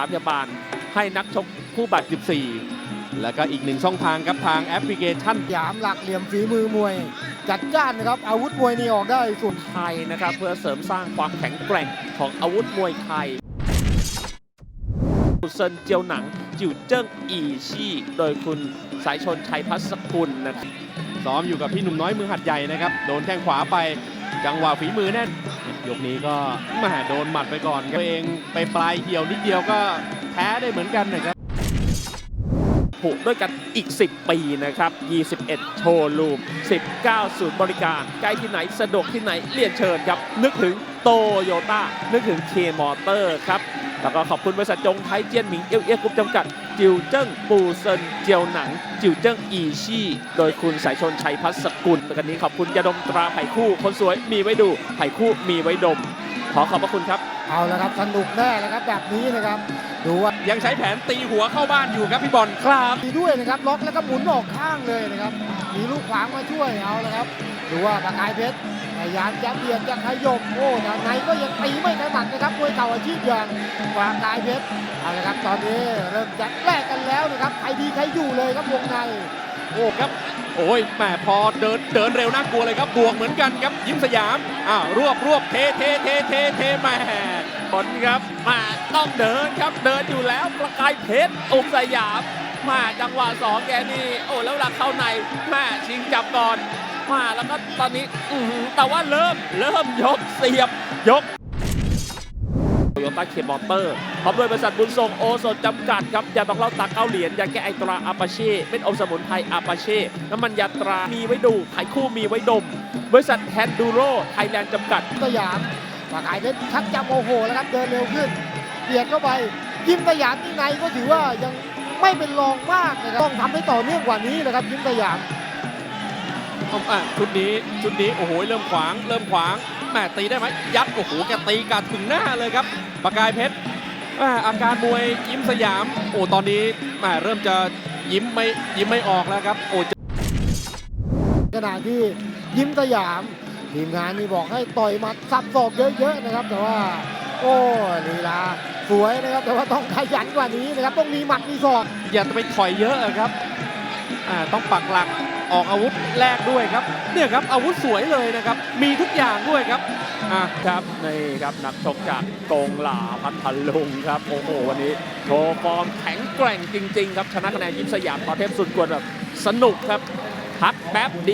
พยาบาลให้นักชกผู้บาดเจ็บสี่แล้วก็อีกหนึ่งช่องทางครับทางแอปพลิเคชันสยามหลักเหลี่ยมฝีมือมวย จัดจ้านนะครับ อาวุธมวยนี่ออกได้สุดไทยนะครับ เพื่อเสริมสร้างความแข็งแกร่งของอาวุธมวยไทยเซินเจียวหนัง จิวเจิ้งอีชี่ โดยคุณสายชนชัยพัสกุลนะครับซ้อมอยู่กับพี่หนุ่มน้อยมือหัดใหญ่นะครับ โดนแข้งขวาไปจังหวะฝีมือแน่น ยกนี้ก็แหมาโดนหมัดไปก่อนครับตัวเองไปปลายเหี่ยวนิดเดียวก็แพ้ได้เหมือนกันนะครับ ผูกด้วยกันอีก 10 ปีนะครับ 21 โชว์รูม 19 ศูนย์บริการ ใกล้ที่ไหนสะดวกที่ไหนเรียนเชิญครับ นึกถึงโตโยต้า นึกถึงเคมอเตอร์ครับ แล้วก็ขอบคุณบริษัทจงไทยเจียนหมิงเอียวเอียกรุ๊ปจำกัด จิวเจิ้งปูเซินเจียวหนัง จิวเจิ้งอีชี่ โดยคุณสายชนชัยพัสกุลวกันนี้ขอบคุณยาดมตราไผ่คู่ คนสวยมีไว้ดูไผ่คู่มีไว้ดม ขอขอบพระคุณครับ เอาละครับสนุกแน่นะครับแบบนี้นะครับดูว่ายังใช้แผนตีหัวเข้าบ้านอยู่ครับพี่บอลครับดีด้วยนะครับล็อกแล้วก็หมุนออกข้างเลยนะครับมีลูกขวางมาช่วยเอาละครับดูว่าปากกายเพชรพยายามจะเบียดจะขยบโอ้แต่ในก็ยังตีไม่ถนัดนะครับมวยเข่าอาชีพอย่างปากกายเพชรเอาละครับตอนนี้เริ่มจะแลกกันแล้วนะครับใครดีใครอยู่เลยครับวงในโอ้ครับโอ้ยแหมพอเดินเดินเร็วน่ากลัวเลยครับบวกเหมือนกันครับยิ้มสยามอ่าวรวบรวบเทเทเทเทเทแหม ผลครับมาต้องเดินครับเดินอยู่แล้วประกายเพชรอกสยามมาจังหวะสองแกนี่โอ้แล้วหลักเข้าในมาชิงจับก่อนมาแล้วก็ตอนนี้อแต่ว่าเริ่มเริ่มยกเสียบยกโยต้าเคมอเตอร์พร้อมด้วยบริษัทบุญส่งโอสถจำกัดครับยาต้องเล่าตักเก้าเหรียญยาแก้ไอตราอาปาเช่เป็นอมสมุนไพรอาปาเช่น้ำมันยาตรามีไว้ดูไขคู่มีไว้ดม บริษัทแฮนดูโรไทยแลนด์จำกัดสยาม ปากกายเพชรชักจะโมโหแล้วครับเดินเร็วขึ้นเบียดเข้าไปยิ้มสยามที่ในก็ถือว่ายังไม่เป็นรองมากนะครับต้องทำให้ต่อเนื่องกว่านี้นะครับยิ้มสยามเอาอะชุดนี้ชุดนี้โอ้โหเริ่มขวาง เริ่มขวางแหมตีได้ไหมยัดโอ้โหแกตีกัดถึงหน้าเลยครับประกายเพชรอ่าอาการมวยยิ้มสยาม โอ้ตอนนี้แหมเริ่มจะยิ้มไม่ยิ้มไม่ออกแล้วครับโอ้ขณะที่ยิ้มสยาม ทีมงานนี่บอกให้ต่อยหมัดสับศอกเยอะๆนะครับ แต่ว่า โอ้ลีลาสวยนะครับ แต่ว่าต้องขยันกว่านี้นะครับ ต้องมีหมัดมีศอกอย่าไปถอยเยอะครับอ่าต้องปักหลักออกอาวุธแรกด้วยครับ เนี่ยครับอาวุธสวยเลยนะครับ มีทุกอย่างด้วยครับอะครับนี่ครับนักชกจากกงหลาพัทลุงครับโอ้โหวันนี้โชว์ฟอร์มแข็งแกร่งจริง ๆ ครับชนะคะแนนยิ้มสยามพอเทพสุดกวนแบบสนุกครับพักแป๊บเดียว